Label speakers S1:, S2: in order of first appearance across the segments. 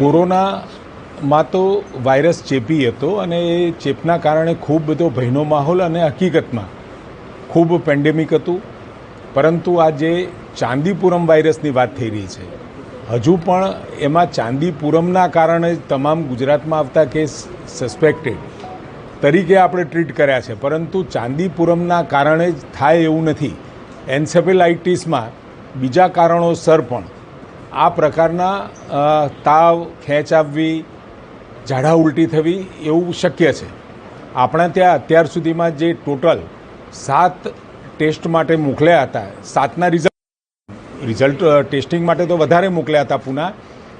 S1: કોરોનામાં તો વાયરસ ચેપી હતો અને એ ચેપના કારણે ખૂબ બધો ભયનો માહોલ અને હકીકતમાં ખૂબ પેન્ડેમિક હતું. પરંતુ આ જે ચાંદીપુરમ વાયરસની વાત થઈ રહી છે. હજુ પણ એમાં ચાંદીપુરમના કારણે તમામ ગુજરાતમાં આવતા કેસ સસ્પેક્ટેડ તરીકે આપણે ટ્રીટ કર્યા છે. પરંતુ ચાંદીપુરમના કારણે જ થાય એવું નથી. એન્સેફેલાઇટિસમાં બીજા કારણોસર પણ આ પ્રકારના તાવ ખેંચ આવવી ઝાડા ઉલટી થવી એવું શક્ય છે. આપણા ત્યાં અત્યાર સુધીમાં જે ટોટલ સાત ટેસ્ટ માટે મોકલ્યા હતા, સાતના રિઝલ્ટ રિઝલ્ટ ટેસ્ટિંગ માટે તો વધારે મોકલ્યા હતા પુના,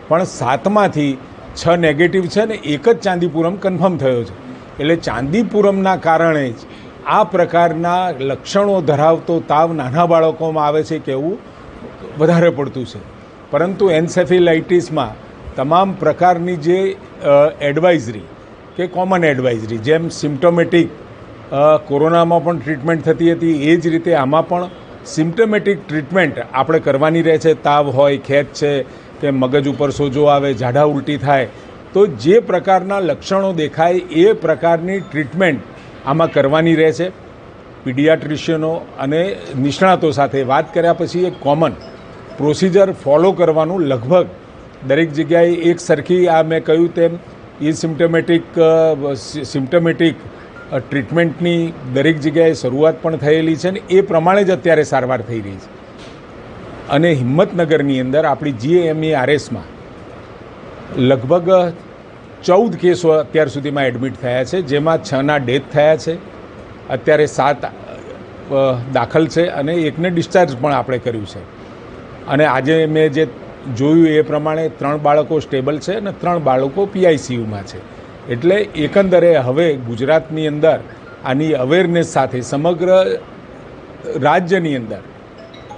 S1: પણ સાતમાંથી છ નેગેટિવ છે ને એક જ ચાંદીપુરમ કન્ફર્મ થયો છે. એટલે ચાંદીપુરમના કારણે જ આ પ્રકારના લક્ષણો ધરાવતો તાવ નાના બાળકોમાં આવે છે કે એવું વધારે પડતું છે. પરંતુ એન્સેફિલાઇટિસમાં તમામ પ્રકારની જે એડવાઇઝરી કે કોમન એડવાઇઝરી, જેમ સિમ્ટોમેટિક કોરોનામાં પણ ટ્રીટમેન્ટ થતી હતી, એ જ રીતે આમાં પણ સિમ્ટમેટિક ટ્રીટમેન્ટ આપણે કરવાની રહે છે. તાવ હોય, ખેંચ છે, કે મગજ ઉપર સોજો આવે ઝાડા ઉલટી થાય, તો જે પ્રકારના લક્ષણો દેખાય એ પ્રકારની ટ્રીટમેન્ટ આમાં કરવાની રહે છે. પીડિયાટ્રિશિયનો અને નિષ્ણાતો સાથે વાત કર્યા પછી એક કોમન પ્રોસિજર ફોલો કરવાનું લગભગ દરેક જગ્યાએ એક સરખી આ મેં કહ્યું તેમ એ સિમ્ટમેટિક સિમ્ટમેટિક ટ્રીટમેન્ટની દરેક જગ્યાએ શરૂઆત પણ થયેલી છે ને એ પ્રમાણે જ અત્યારે સારવાર થઈ રહી છે. અને હિંમતનગરની અંદર આપણી જીએમઈ આરએસમાં લગભગ ચૌદ કેસો અત્યાર સુધીમાં એડમિટ થયા છે, જેમાં છના ડેથ થયા છે, અત્યારે સાત દાખલ છે અને એકને ડિસ્ચાર્જ પણ આપણે કર્યું છે. અને આજે મેં જે જોયું એ પ્રમાણે ત્રણ બાળકો સ્ટેબલ છે અને ત્રણ બાળકો પીઆઈસીયુમાં છે. એટલે એકંદરે હવે ગુજરાતની અંદર આની અવેરનેસ સાથે સમગ્ર રાજ્યની અંદર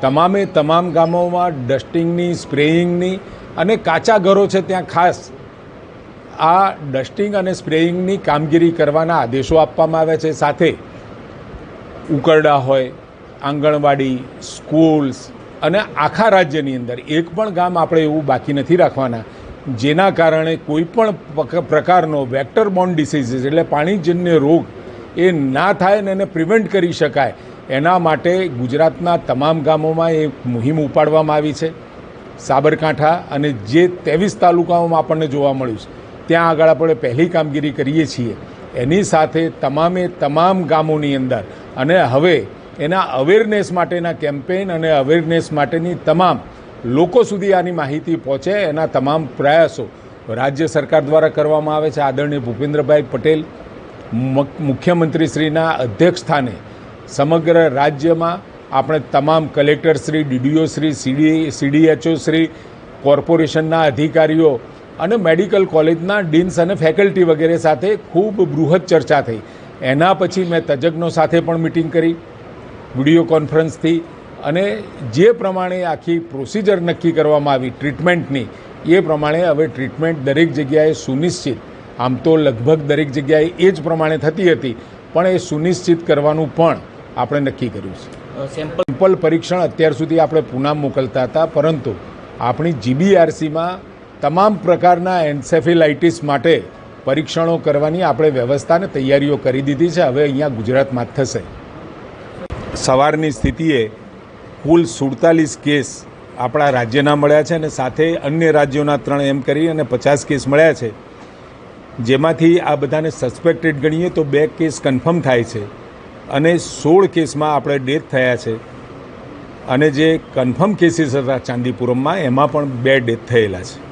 S1: તમામે તમામ ગામોમાં ડસ્ટિંગની સ્પ્રેઇંગની અને કાચા ઘરો છે ત્યાં ખાસ આ ડસ્ટિંગ અને સ્પ્રેઇંગની કામગીરી કરવાના આદેશો આપવામાં આવ્યા છે. સાથે ઉકરડા હોય, આંગણવાડી સ્કૂલ્સ અને આખા રાજ્યની અંદર એક પણ ગામ આપણે એવું બાકી નથી રાખવાના, જેના કારણે કોઈ પણ પ્રકારનો વેક્ટર બોન્ડ ડિસીઝીસ એટલે પાણીજન્ય રોગ એ ના થાય ને એને પ્રિવેન્ટ કરી શકાય, એના માટે ગુજરાતના તમામ ગામોમાં એ મુહિમ ઉપાડવામાં આવી છે. સાબરકાંઠા અને જે ત્રેવીસ તાલુકાઓમાં આપણને જોવા મળ્યું છે, ત્યાં આગળ આપણે પહેલી કામગીરી કરીએ છીએ. એની સાથે તમામે તમામ ગામોની અંદર અને હવે એના અવેરનેસ માટેના કેમ્પેઇન અને અવેરનેસ માટેની તમામ લોકો સુધી આની માહિતી પહોંચે એના તમામ પ્રયાસો રાજ્ય સરકાર દ્વારા કરવામાં આવે છે. આદરણીય ભૂપેન્દ્રભાઈ પટેલ મુખ્યમંત્રીશ્રીના અધ્યક્ષ સ્થાને સમગ્ર રાજ્યમાં આપણે તમામ collector Shri DDO Shri CD CDHO Shri કોર્પોરેશનના અધિકારીઓ અને મેડિકલ કોલેજના ડીન્સ અને ફેકલ્ટી વગેરે સાથે ખૂબ બૃહદ ચર્ચા થઈ. એના પછી મેં તજજ્ઞો સાથે પણ મિટિંગ કરી. વીડિયો કોન્ફરન્સથી અને જે પ્રમાણે આખી પ્રોસિજર નક્કી કરવામાં આવી ટ્રીટમેન્ટની એ પ્રમાણે હવે ટ્રીટમેન્ટ દરેક જગ્યાએ સુનિશ્ચિત. આમ તો લગભગ દરેક જગ્યાએ એ જ પ્રમાણે થતી હતી પણ એ સુનિશ્ચિત કરવાનું પણ આપણે નક્કી કર્યું છે. સેમ્પલ પરીક્ષણ અત્યાર સુધી આપણે પુના મોકલતા હતા પરંતુ આપણી જીબીઆરસીમાં તમામ પ્રકારના એન્સેફિલાઇટિસ માટે પરીક્ષણો કરવાની આપણે વ્યવસ્થાને તૈયારીઓ કરી દીધી છે. હવે અહીંયા ગુજરાતમાં જ થશે. સવારની સ્થિતિએ કુલ સુડતાલીસ કેસ આપણા રાજ્યના મળ્યા છે અને સાથે અન્ય રાજ્યોના ત્રણ એમ કરી અને પચાસ કેસ મળ્યા છે. જેમાંથી આ બધાને સસ્પેક્ટેડ ગણીએ તો બે કેસ કન્ફર્મ થાય છે અને સોળ કેસમાં આપણે ડેથ થયા છે. અને જે કન્ફર્મ કેસીસ હતા ચાંદીપુરમમાં, એમાં પણ બે ડેથ થયેલા છે.